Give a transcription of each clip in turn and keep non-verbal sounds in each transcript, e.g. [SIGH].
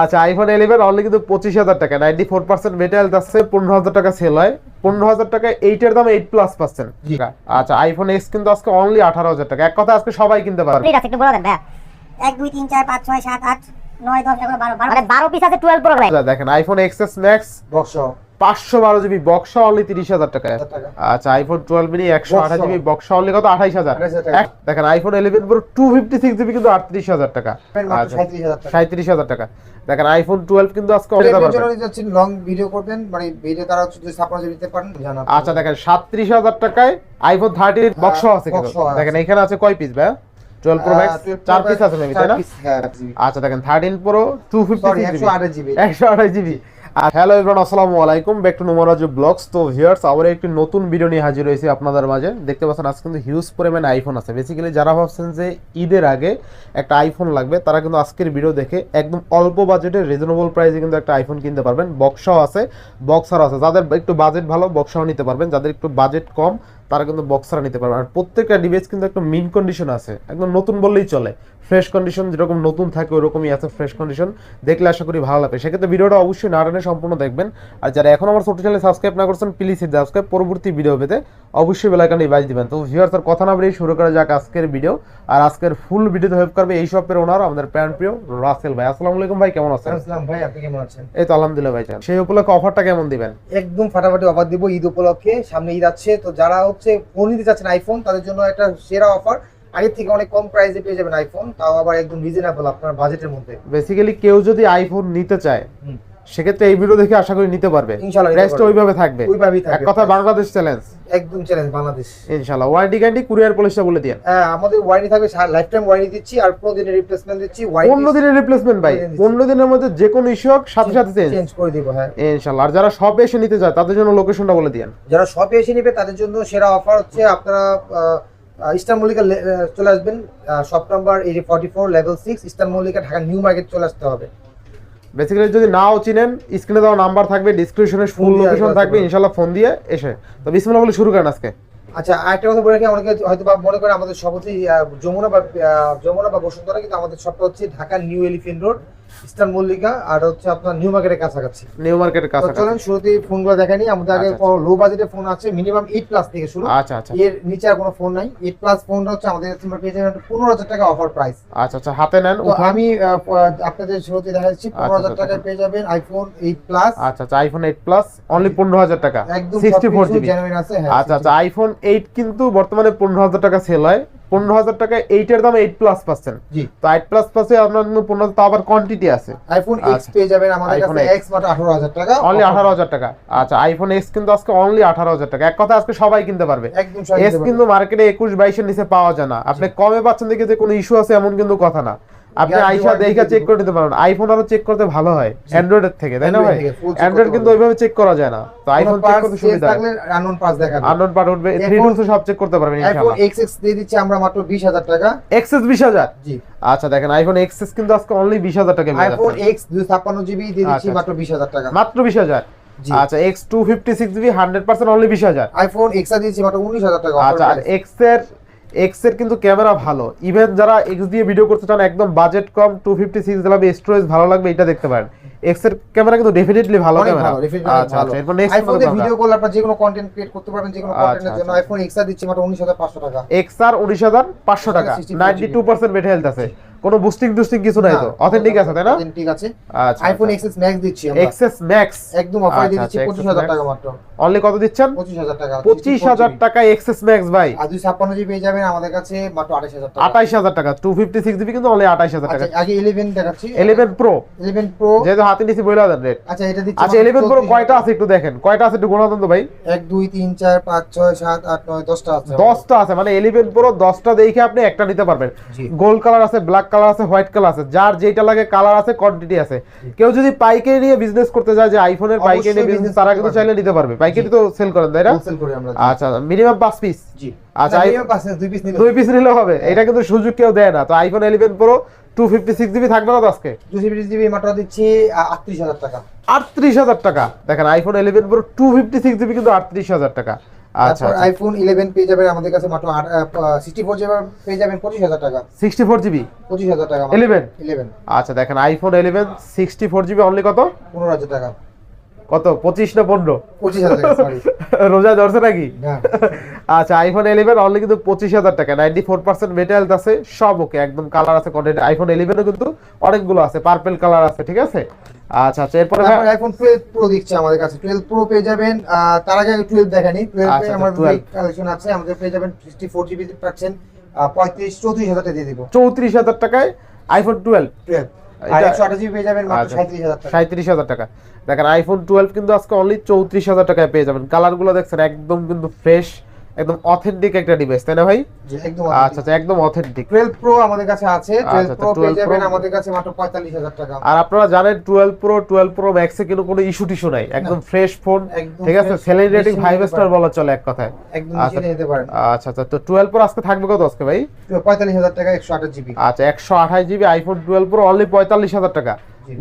আচ্ছা iPhone eleven only কিন্তু পঁচিশ হাজার টাকা নাইনটি ফোর পার্সেন্ট মেটেরিয়াল যাচ্ছে পনেরো হাজার টাকা সেল হয়। পনেরো হাজার টাকা এইটের দাম এইট প্লাস পার্সেন্ট আচ্ছা আইফোন এক্স কিন্তু আজকে অনলি আঠারো হাজার টাকা। এক কথা আজকে সবাই কিনতে পারবে। কমপ্লিট আছে একটু বলে দেন ভাইয়া। এক দুই তিন চার পাঁচ ছয় সাত আট নয় দশ এগারো বারো বারো। মানে পিস আছে টুয়েলভ প্রো আচ্ছা, দেখেন আইফোন এক্সএস ম্যাক্স বক্স পাঁচশো বারো জিবি বক্স অনলি তিরিশ হাজার টাকা টাকা। আচ্ছা আইফোন টুয়েলভ মিনি একশো আঠাশ জিবি বক্স অনলি কত? আঠাইশ হাজার। 28,000 টাকা। এক- দেখেন iPhone eleven pro two fifty six GB কিন্তু আটত্রিশ হাজার টাকা। আচ্ছা 37,000 টাকা। সাঁত্রিশ হাজার টাকা। দেখেন আইফোন টুয়েলভ কিন্তু আজকে এর পারবেন লং ভিডিও করবেন মানে ভিডিও তারা যদি সাপোর্ট দিতে পারেন আচ্ছা দেখেন সাতত্রিশ হাজার টাকায় আইফোন থার্টির বক্স আছে। দেখেন এখানে আছে কয় পিস ভাই? টুয়েলভ প্রো ম্যাক্স চার পিস আছে মেবি তাই না? হ্যাঁ আচ্ছা দেখেন thirteen pro two fifty sorry একশো আঠাশ জিবি। হ্যালো এভরান আসসালামু আলাইকুম। ব্যাক টু নোমরাজ ব্লগস তো ভিউয়ার্স আবার একটি নতুন ভিডিও নিয়ে হাজির হয়েছি আপনাদের মাঝে। দেখতে পাচ্ছেন, আজকে কিন্তু হিউজ পরিমাণে আইফোন আছে। বেসিক্যালি যারা ভাবছেন যে ঈদের আগে একটা আইফোন লাগবে, তারা কিন্তু আজকের ভিডিও দেখে একদম অল্প বাজেটে রিজনেবল প্রাইসে কিন্তু একটা আইফোন কিনতে পারবেন। বক্সাও আছে বক্সারও আছে। যাদের একটু বাজেট ভালো বক্সাও নিতে পারবেন। যাদের একটু বাজেট কম তারা কিন্তু বক্সার নিতে পারবেন আর প্রত্যেকটা ডিভাইস কিন্তু একটা মিন কন্ডিশন আছে। একদম নতুন বললেই চলে। ফ্রেশ কন্ডিশন যেরকম নতুন থাকে ওরকমই আছে ফ্রেশ কন্ডিশন দেখলে আশা করি ভালো লাগবে। সেক্ষেত্রে ভিডিওটা অবশ্যই না টেনে সম্পূর্ণ দেখবেন। আর যারা এখন আমার ছোট চ্যানেল সাবস্ক্রাইব না করছেন প্লিজ সাবস্ক্রাইব পরবর্তী ভিডিও পেতে অবশ্যই বেলাইকানে বাজ দিবেন। তো ভিউয়ার্স আর কথা না বেরিয়ে শুরু করা যাক আজকের ভিডিও আর আজকের ফুল ভিডিওতে হেল্প করবে এই শপের ওনার আমাদের প্যান প্রিয় রাসেল ভাই। আসসালামু আলাইকুম ভাই কেমন আছেন? আসসালাম ভাই আপনি কেমন আছেন? এই তো আলহামদুলিল্লাহ ভাই সেই উপলক্ষে অফারটা কেমন দিবেন? একদম ফাটাফাটি অফার দিব ঈদ উপলক্ষে। সামনে ঈদ আছে তো যারা হচ্ছে ফোন নিতে চাচ্ছেন আইফোন তাদের জন্য একটা সেরা অফার আগের থেকে অনেক কম প্রাইসে পেয়ে যাবেন আইফোন তাও আবার একদম রিজনেবল আপনার বাজেটের মধ্যে বেসিক্যালি কেউ যদি আইফোন নিতে চায় হুম। সেক্ষেত্রে এই ভিডিও দেখে আশা করি নিতে পারবে। প্রাইসটা। ওইভাবে থাকবে। ওইভাবেই এক কথা বাংলাদেশ চ্যালেঞ্জ একদম চ্যালেঞ্জ বাংলাদেশ ইনশাআল্লাহ। ওয়ারেন্টি গ্যারান্টি কুরিয়ার পলিসটা বলে দিয়েন। হ্যাঁ আমাদের ওয়ারেন্টি থাকবে লাইফ টাইম ওয়ারেন্টি দিচ্ছি আর পনেরো দিনের রিপ্লেসমেন্ট দিচ্ছি পনেরো দিনের রিপ্লেসমেন্ট ভাই করে দিচ্ছি। পনেরো দিনের মধ্যে যে কোনো ইস্যু হোক সাথে সাথে চেঞ্জ করে দিব হ্যাঁ। ইনশাআল্লাহ। আর যারা শপে এসে নিতে চায় তাদের জন্য লোকেশনটা বলে দিয়েন। যারা শপে এসে নেবে তাদের জন্য সেরা অফার হচ্ছে আপনারা ইস্টার মল্লিকা চলে আসবেন। শপ নাম্বার এই forty four level six Eastern Mallika Dhaka new market চলে আসতে হবে। বেসিক্যালি যদি নাও চিনেন স্ক্রিনে দেওয়া নাম্বার থাকবে ডিসক্রিপশনে ফুল লোকেশন থাকবে ইনশাল্লাহ ইনশাআল্লাহ ফোন দিয়ে এসে। তো বিসমিল্লাহ বলে শুরু করেন আজকে। আচ্ছা আরেকটা কথা বলে অনেকে হয়তো বা মনে করে আমাদের সবচেয়ে হচ্ছে যমুনা বা যমুনা বা বসুন্ধরা কিন্তু আমাদের সবটা হচ্ছে Dhaka new elephant road. Eastern Mallika আর হচ্ছে আপনার নিউ মার্কেটের কাছাকাছি। নিউ মার্কেটের কাছাকাছি। চলেন শুরুতেই ফোনগুলো দেখানি আমাদের আগে লো বাজেটের ফোন আছে মিনিমাম এইট প্লাস থেকে শুরু। আচ্ছা আচ্ছা। এর নিচে আর কোনো ফোন নাই। এইট প্লাস ফোনটা হচ্ছে আমাদের কাছে আমরা পেয়ে যাবেন পনেরো হাজার টাকা অফার প্রাইস আচ্ছা আচ্ছা হাতে নেন আমি আপনাদের শুরুতে দেখাচ্ছি পনেরো হাজার আচ্ছা, টাকায় পেয়ে যাবেন আইফোন এইট প্লাস আচ্ছা আচ্ছা আইফোন এইট প্লাস অনলি পনেরো হাজার টাকা। একদম সিক্সটি ফোর সবকিছু জিবি genuine আছে হ্যাঁ আচ্ছা আচ্ছা আইফোন এইট কিন্তু বর্তমানে পনেরো হাজার টাকা সেল হয়। পনেরো হাজার টাকা এইটের দাম এইট প্লাস পাচ্ছেন। জি। তো এইট প্লাস আপনার পনেরো তো আবার কোয়ান্টিটি আছে। আইফোন এক্স আচ্ছা। পেয়ে যাবেন আমাদের কাছে এক্স মাত্র আঠারো হাজার টাকা অনলি আঠারো হাজার টাকা। আচ্ছা আইফোন এক্স কিন্তু আজকে অনলি আঠারো হাজার টাকা। এক কথা আজকে সবাই কিনতে পারবে। একদম সবাই এস কিন্তু মার্কেটে একুশ বাইশের নিচে পাওয়া যায় না। আপনি কমে পাচ্ছেন দেখে যে কোনো ইস্যু আছে এমন কিন্তু কথা না। আপনি আইসা দেখা চেক করে নিতে পারেন আইফোন আরও চেক করতে ভালো হয় অ্যান্ড্রয়েড এর থেকে তাই না ভাই? অ্যান্ড্রয়েড কিন্তু ওইভাবে চেক করা যায় না। তো আইফোন চেক করতে সুবিধা। থাকলে আননোন পাস দেখাবে। আননোন পার্ট উঠবে থ্রি এখন- সব চেক করতে পারবেন আইফোন ইনশাআল্লাহ। এক্স এক্স দিয়ে দিচ্ছি আমরা মাত্র বিশ হাজার টাকা। এক্সএস বিশ হাজার? জি। আচ্ছা দেখেন আইফোন এক্স এক্সএস কিন্তু আজকে অনলি বিশ হাজার টাকা পেয়ে আইফোন এক্স দুই ছাপ্পান্ন জিবি দিয়ে দিচ্ছি আচ্ছা, মাত্র বিশ হাজার টাকা। মাত্র বিশ হাজার? জি। আচ্ছা X two fifty six GB hundred percent only বিশ হাজার। আইফোন এক্স দিয়েছি মাত্র উনিশ হাজার টাকা। আচ্ছা আর এক্সের এক্সের কিন্তু ক্যামেরা ভালো। ইভেন যারা এক্স দিয়ে ভিডিও করতে চান একদম বাজেট কম টু ফিফটি সিক্স লাগবে স্টোরেজ ভালো লাগবে এটা দেখতে পারেন। এক্সের ক্যামেরা কিন্তু ডেফিনেটলি ভালো ক্যামেরা। আচ্ছা আচ্ছা এরপর নেক্সট আইফোন দিয়ে ভিডিও কল আপনার যে কোনো কন্টেন্ট ক্রিয়েট করতে পারবেন যে কোনো আচ্ছা, কন্টেন্টের জন্য আচ্ছা। আইফোন এক্স দিচ্ছি মাত্র উনিশ হাজার পাঁচশো টাকা। এক্স আর উনিশ হাজার পাঁচশো টাকা। 64 ninety two percent battery health আছে কোনো বুস্টিং টুস্টিং কিছু নাই তো? অথেন্টিক আছে তাই না? ঠিক আছে। আচ্ছা আইফোন এক্সএস ম্যাক্স দিচ্ছি আমরা। এক্সএস ম্যাক্স একদম অফার দিয়ে আচ্ছা, দিচ্ছি আচ্ছা, পঁচিশ XS হাজার Max। টাকা মাত্র। অনলি কত দিচ্ছেন? পঁচিশ হাজার টাকা। পঁচিশ 64 হাজার GB। টাকা এক্সএস ম্যাক্স ভাই। আর দুই ছাপ্পান্ন জিবি পেয়ে যাবেন আমাদের কাছে মাত্র আঠাশ হাজার টাকা। আঠাইশ হাজার টাকা। টু ফিফটি সিক্স জিবি কিন্তু অনলি আঠাইশ হাজার টাকা। আচ্ছা আগে ইলেভেন দেখাচ্ছি। ইলেভেন প্রো ইলেভেন প্রো যেহেতু হাতে নিচে বইলা দেন রেট। আচ্ছা এটা দিচ্ছি আচ্ছা মাত্র ইলেভেন প্রো কয়টা আছে একটু দেখেন। কয়টা আছে একটু গোনা দেন তো ভাই? এক দুই তিন চার পাঁচ ছয় সাত আট নয় দশটা আছে। দশটা আছে মানে ইলেভেন প্রো দশটা দেখে আপনি একটা নিতে পারবেন। গোল্ড কালার আছে ব্ল্যাক কালার আছে হোয়াইট কালার আছে যার যেটা লাগে কালার আছে কোয়ান্টিটি আছে। কেউ যদি পাইকারি নিয়ে বিজনেস করতে যায় যে আইফোনের পাইকারি নিয়ে বিজনেস তারা কিন্তু চাইলে নিতে পারবে। পাইকারি তো সেল করেন তাই না? হোলসেল করি আমরা আচ্ছা মিনিমাম পাঁচ পিস জি। আচ্ছা, আচ্ছা দুই পিস নিলে দুই পিস নিলে হবে। এটা কিন্তু সুযোগ কেউ দেয় না। তো iPhone eleven pro two fifty six GB থাকবে না তো আজকে? দুই জিবি জিবি মাত্র দিচ্ছি আটত্রিশ হাজার টাকা। আটত্রিশ হাজার টাকা। দেখেন iPhone eleven pro two fifty six GB কিন্তু আটত্রিশ হাজার টাকা। আচ্ছা আইফোন ইলেভেন পেয়ে যাবেন আমাদের কাছে মাত্র সিক্সটি ফোর জিবি পেয়ে যাবেন পঁচিশ হাজার টাকা। সিক্সটি ফোর জিবি পঁচিশ হাজার টাকা ইলেভেন ইলেভেন আচ্ছা দেখেন iPhone eleven sixty four GB only কত? পনেরো হাজার টাকা। কত? পঁচিশ না পনেরো? [LAUGHS] রোজা ধরছে নাকি? [LAUGHS] আচ্ছা আইফোন ইলেভেন অনলি কিন্তু পঁচিশ হাজার টাকা। নাইনটি ফোর পার্সেন্ট মেটাল আছে সব ওকে একদম কালার আছে কন্টেন্ট আইফোন ইলেভেনও কিন্তু অনেকগুলো আছে পার্পেল কালার আছে ঠিক আছে? আচ্ছা আচ্ছা এরপরে আইফোন 12 প্রো দিচ্ছে আমাদের কাছে। 12 প্রো পেয়ে যাবেন তার আগে 12 দেখানি 12 আমার আমাদের কালেকশন আছে আমাদের পেয়ে যাবেন 64 জিবি পাচ্ছেন 35 34000 টাকা দিয়ে দিব। 34000 টাকায় আইফোন 12 12 সাঁত্রিশ হাজার টাকা। টাকা। দেখেন আইফোন টুয়েলভ কিন্তু আজকে অনলি চৌত্রিশ হাজার টাকায় পেয়ে যাবেন। কালারগুলো দেখছেন একদম কিন্তু ফ্রেশ একদম অথেন্টিক একটা ডিভাইস তাই না ভাই? একদম আচ্ছা আচ্ছা একদম অথেন্টিক টুয়েলভ প্রো আমাদের কাছে আছে টুয়েলভ আচ্ছা, প্রো পেয়ে যাবেন আমাদের কাছে মাত্র পঁয়তাল্লিশ হাজার টাকা। আর আপনারা জানেন টুয়েলভ প্রো টুয়েলভ প্রো ম্যাক্সে কিন্তু কোনো ইস্যু টিস্যু নাই। একদম ফ্রেশ ফোন ঠিক আছে? সেলিং রেটিং বেশি ফাইভ নিতে স্টার বলা চলে এক কথায়। একদম আচ্ছা। নিচে নিতে পারেন। আচ্ছা আচ্ছা তো টুয়েলভ প্রো আজকে থাকবে কত আজকে ভাই? পঁয়তাল্লিশ হাজার টাকা একশো আঠাশ জিবি আচ্ছা একশো আঠাশ GB iPhone twelve pro only পঁয়তাল্লিশ হাজার টাকা।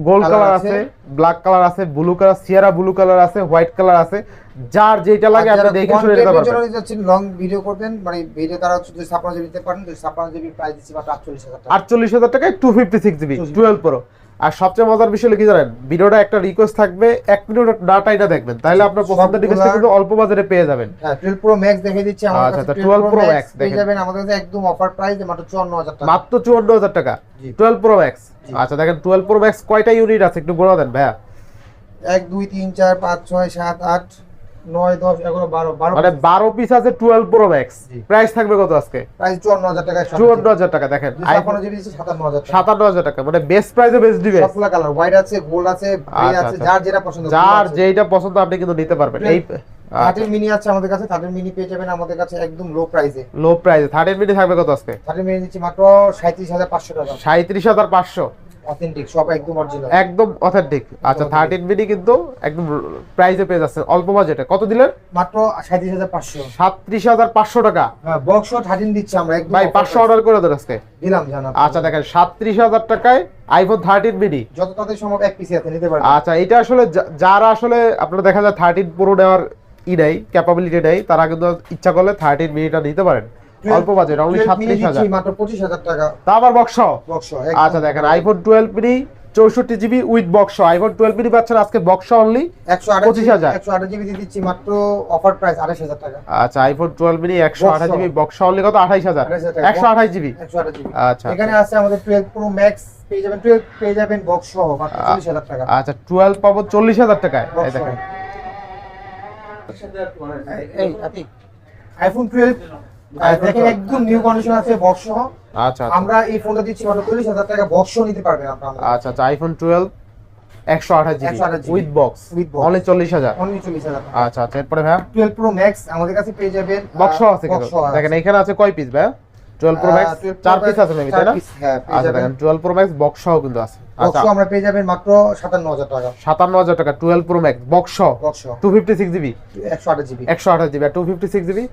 Gold colour. আছে। ব্ল্যাক কালার আছে blue colour sierra blue colour আছে হোয়াইট কালার আছে। যার যেটা লাগে আপনি দেখে শুনে নিতে পারবেন। লং ভিডিও করবেন মানে ভিডিও তারা যদি জিবি দিতে পারেন যদি ছাপ্পান্ন জিবি প্রাইস দিচ্ছি মাত্র আটচল্লিশ হাজার টাকা। আটচল্লিশ হাজার টাকায় two fifty six GB 256 twelve pro আর সবচেয়ে মজার বিষয় হলো কি জানেন ভিডিওটা একটা রিকোয়েস্ট থাকবে এক মিনিট ডাটাইটা দেখবেন। তাহলে আপনার পছন্দের ডিভাইসটা কিন্তু অল্প বাজারে পেয়ে যাবেন। হ্যাঁ টুয়েলভ প্রো ম্যাক্স দেখে দিচ্ছি আমাদের আচ্ছা, কাছে আচ্ছা, 12 12 প্রো Pro ম্যাক্স Max পেয়ে যাবেন আমাদের কাছে একদম অফার প্রাইস মাত্র চুয়ান্ন হাজার টাকা। মাত্র চুয়ান্ন হাজার টাকা। জি। টুয়েলভ প্রো ম্যাক্স আচ্ছা দেখেন টুয়েলভ প্রো ম্যাক্স কয়টা ইউনিট আছে একটু বলে দেন ভাইয়া? এক দুই তিন চার পাঁচ ছয় সাত আট নয় দশ এগারো বারো বারো মানে বারো পিস আছে টুয়েলভ প্রো ম্যাক্স প্রাইস থাকবে কত আজকে? প্রাইস চুয়ান্ন হাজার টাকা চুয়ান্ন হাজার টাকা দেখেন। ছাপ্পান্ন জিবি সাতান্ন হাজার সাতান্ন হাজার টাকা মানে বেস্ট প্রাইসে বেস্ট ডিভাইস সবগুলা কালার হোয়াইট আছে গোল্ড আছে আচ্ছা, আছে আচ্ছা। যার যেটা পছন্দ যার যেটা পছন্দ আপনি কিন্তু নিতে পারবেন। এই থার্টিন মিনি আছে আমাদের কাছে থার্টিন মিনি পেয়ে যাবেন আমাদের কাছে একদম লো প্রাইসে লো প্রাইসে থার্টিন মিনিট থাকবে কত আজকে? থার্টিন মিনি মাত্র সাঁত্রিশ হাজার পাঁচশো টাকা। সাঁত্রিশ হাজার পাঁচশো। অথেন্টিক সব একদম অরিজিনাল একদম অথেন্টিক আচ্ছা authentic। থার্টিন মিনি কিন্তু একদম প্রাইসে পেয়ে যাচ্ছে অল্প বাজেটে। কত দিলেন? মাত্র সাঁত্রিশ হাজার পাঁচশো। সাতত্রিশ হাজার পাঁচশো টাকা। হ্যাঁ বক্স থার্টিন দিচ্ছি আমরা একদম ভাই offer পাঁচশো price। অর্ডার করে দেন আজকে। দিলাম জানা আচ্ছা দেখেন সাতত্রিশ হাজার টাকায় আইফোন থার্টিন মিনি যত তাদের সম্ভব এক পিসি নিতে পারবেন। আচ্ছা এটা আসলে যারা আসলে আপনারা দেখা যায় থার্টিন প্রো নেওয়ার ই নেই ক্যাপাবিলিটি নেই তারা কিন্তু ইচ্ছা করলে থার্টিন মিনিটা নিতে পারেন। অল্প বাজেট অনলি 12 সাতত্রিশ মিনি হাজার। দিচ্ছি মাত্র পঁচিশ হাজার টাকা। তা আবার বক্স বক্স আচ্ছা দেখেন আইফোন টুয়েলভ মিনি চৌষট্টি GB with box iPhone twelve mini পাচ্ছেন আজকে বক্স অনলি একশো আঠাশ 25,000 একশো আঠাশ জিবি দিয়ে দিচ্ছি মাত্র অফার প্রাইস আঠাশ হাজার টাকা। আচ্ছা আইফোন টুয়েলভ মিনি একশো আঠাশ জিবি বক্স অনলি কত? আঠাইশ হাজার। 28,000 একশো আঠাশ জিবি একশো আঠাশ জিবি আচ্ছা। এখানে আছে আমাদের টুয়েলভ প্রো ম্যাক্স পেয়ে যাবেন টুয়েলভ পেয়ে যাবেন বক্স সহ মাত্র চল্লিশ হাজার টাকা। আচ্ছা টুয়েলভ পাবো চল্লিশ হাজার টাকায়। দেখেন। আইফোন টুয়েলভ বক্স আচ্ছা আমরা এই দিচ্ছি বক্স নিতে আচ্ছা আচ্ছা আইফোন উইথ বক্স আচ্ছা আচ্ছা এরপরে ভাই টুয়েলভ প্রো ম্যাক্স আমাদের কাছে পেয়ে যাবেন বক্স আছে দেখেন এখানে আছে কয় পিস ভাই 12 প্রো ম্যাক্স চার পিস আছে মেবি তাই না? হ্যাঁ, আচ্ছা দেখেন 12 প্রো ম্যাক্স বক্স সহ কিন্তু আছে। বক্স আচ্ছা। আমরা পেয়ে যাবেন মাত্র 57000 টাকা। 57000 টাকা 12 প্রো ম্যাক্স বক্স সহ? 256 জিবি 128 জিবি 128 জিবি 256 জিবি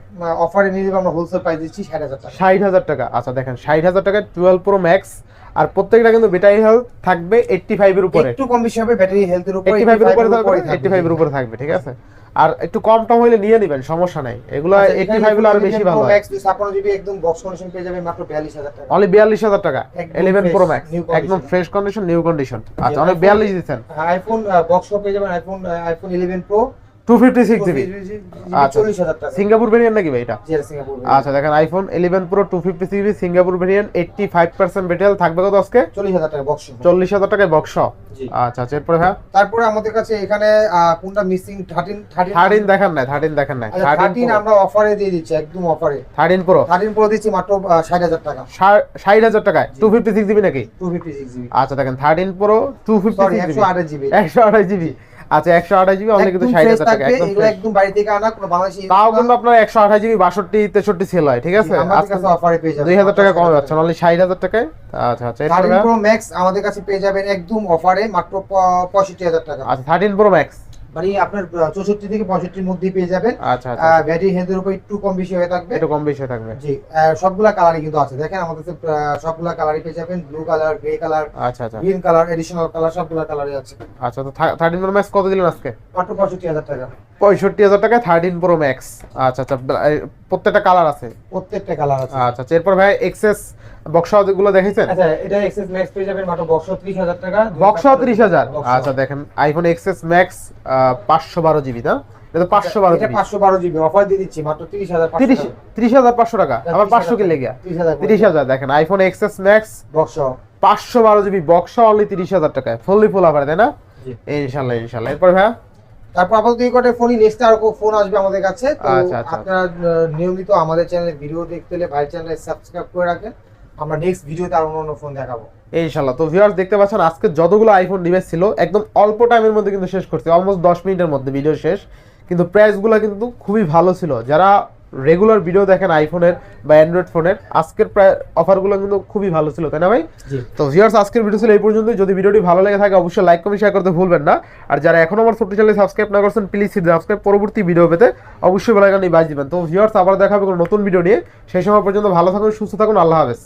অফারে নিয়ে যাব আমরা হোলসেল প্রাইস দিচ্ছি 60000 টাকা। 60000 টাকা আচ্ছা দেখেন 60000 টাকা 12 প্রো ম্যাক্স আর প্রত্যেকটা কিন্তু ব্যাটারি হেলথ থাকবে 85 এর উপরে। একটু কম বেশি হবে ব্যাটারি হেলথের উপরে 85 এর উপরে থাকবে 85 এর উপরে থাকবে ঠিক আছে? আর একটু কম টম হইলে নিয়ে নেবেন সমস্যা নাই। এগুলো আচ্ছা, এইটটি ফাইভ হলে আরও বেশি ভালো ম্যাক্স ছাপ্পান্ন জিবি একদম বক্স কন্ডিশন পেয়ে যাবেন মাত্র বিয়াল্লিশ হাজার টাকা। অনলি বিয়াল্লিশ হাজার টাকা। একদম ইলেভেন fresh, প্রো ম্যাক্স একদম ফ্রেশ কন্ডিশন নিউ কন্ডিশন আচ্ছা অনেক iPhone- বিয়াল্লিশ দিচ্ছেন। আইফোন বক্স পেয়ে যাবেন iPhone iPhone eleven pro two fifty six GB আচ্ছা। চল্লিশ হাজার টাকা। সিঙ্গাপুর ভেরিয়েন্ট নাকি ভাই এটা? জি সিঙ্গাপুর আচ্ছা দেখেন iPhone eleven pro two fifty six GB Singapore variant eighty five percent battery থাকবে কত আজকে? চল্লিশ হাজার টাকা বক্স চল্লিশ হাজার টাকায় বক্স আচ্ছা আচ্ছা এরপরে হ্যাঁ? তারপরে আমাদের কাছে এখানে কোনটা মিসিং থার্টিন থার্টিন থার্টিন দেখান নাই থার্টিন দেখান নাই। থার্টিন থার্টিন আমরা অফারে দিয়ে দিচ্ছি একদম অফারে থার্টিন প্রো থার্টিন প্রো দিচ্ছি মাত্র ষাট হাজার টাকা। ষাট হাজার টাকায়? টু ফিফটি সিক্স জিবি নাকি? টু ফিফটি সিক্স জিবি আচ্ছা দেখেন thirteen pro two fifty sorry একশো আঠাশ জিবি একশো আঠাশ জিবি আচ্ছা একশো আঠাশ জিবি অনলি কিন্তু একদম ষাট ফ্রেশ হাজার টাকা একদম এগুলো একদম বাড়ি থেকে আনা কোনো বাংলাদেশি তাও কিন্তু আপনার একশো আঠাশ জিবি বাষট্টি তেষট্টি সেল হয় ঠিক আছে? আমাদের কাছে অফারে পেয়ে যাবেন দুই হাজার টাকা কমে যাচ্ছে অনলি ষাট হাজার টাকায়? আচ্ছা আচ্ছা এরপরে থার্টিন ভাইয়া? প্রো ম্যাক্স আমাদের কাছে পেয়ে যাবেন একদম অফারে মাত্র প- পঁয়ষট্টি হাজার টাকা। আচ্ছা থার্টিন প্রো ম্যাক্স মানে আপনার চৌষট্টি থেকে পঁয়ষট্টির মধ্যেই পেয়ে যাবেন। আচ্ছা আচ্ছা ব্যাটারি হেলথের উপর একটু কম বেশি হয়ে থাকবে। একটু কম বেশি হয়ে থাকবে। জি সবগুলা কালারই কিন্তু আছে। দেখেন আমাদের কাছে সবগুলা কালারই পেয়ে যাবেন। ব্লু কালার গ্রে কালার আচ্ছা আচ্ছা। গ্রিন কালার এডিশনাল কালার সবগুলা কালারই আছে। আচ্ছা তো থার্টিন প্রো ম্যাক্স কত দিলেন আজকে? মাত্র পঁয়ষট্টি হাজার টাকা। পঁয়ষট্টি হাজার টাকায় থার্টিন প্রো ম্যাক্স আচ্ছা আচ্ছা প্রত্যেকটা কালার আছে? প্রত্যেকটা কালার আছে। আচ্ছা আচ্ছা এরপর ভাই এক্সেস বক্সগুলো দেখেছেন? আচ্ছা এটা এক্সেস ম্যাক্স পেয়ে যাবেন মাত্র বক্স ত্রিশ হাজার টাকা। বক্স আচ্ছা দেখেন আইফোন এক্সএস ম্যাক্স পাঁচশো বারো জিবি না? এটা জিবি। অফার দিয়ে দিচ্ছি মাত্র টাকা। আবার কি লেগে দেখেন আইফোন এক্সএস ম্যাক্স বক্স। পাঁচশো বারো জিবি বক্স অনলি তিরিশ হাজার টাকায়। ফুললি ফুল অফার তাই না? এরপর তারপর আপাতত এই কটা ফোনই নেক্সট আর ফোন আসবে আমাদের কাছে। তো আচ্ছা, আচ্ছা। আপনারা নিয়মিত আমাদের চ্যানেলে ভিডিও দেখতে হলে ভাই চ্যানেলে সাবস্ক্রাইব করে রাখেন। আমরা নেক্সট ভিডিওতে আর অন্য ফোন দেখাবো। ইনশাল্লাহ তো ভিউয়ার্স দেখতে পাচ্ছেন আজকে যতগুলো আইফোন ডিভাইস ছিল একদম অল্প টাইমের মধ্যে কিন্তু শেষ করছে। অলমোস্ট দশ মিনিটের মধ্যে ভিডিও শেষ। কিন্তু প্রাইসগুলো কিন্তু খুবই ভালো ছিল। যারা রেগুলার ভিডিও দেখেন আইফোনের বা অ্যান্ড্রয়েড ফোনের আজকের প্রায় অফারগুলো কিন্তু খুবই ভালো ছিল তাই না ভাই? তো ভিউয়ার্স আজকের ভিডিও ছিল এই পর্যন্ত যদি ভিডিওটি ভালো লেগে থাকে অবশ্যই লাইক কমেন্ট শেয়ার করতে ভুলবেন না। আর যারা এখনও আমার ছোট্ট চ্যানেলে সাবস্ক্রাইব না করছেন প্লিজ সাবস্ক্রাইব পরবর্তী ভিডিও পেতে অবশ্যই বেলাইকানি বাজ দিবেন। তো ভিউয়ার্স আবার দেখা হবে কোনো নতুন ভিডিও নিয়ে। সেই সময় পর্যন্ত ভালো থাকুন সুস্থ থাকুন। আল্লাহ হাফেজ।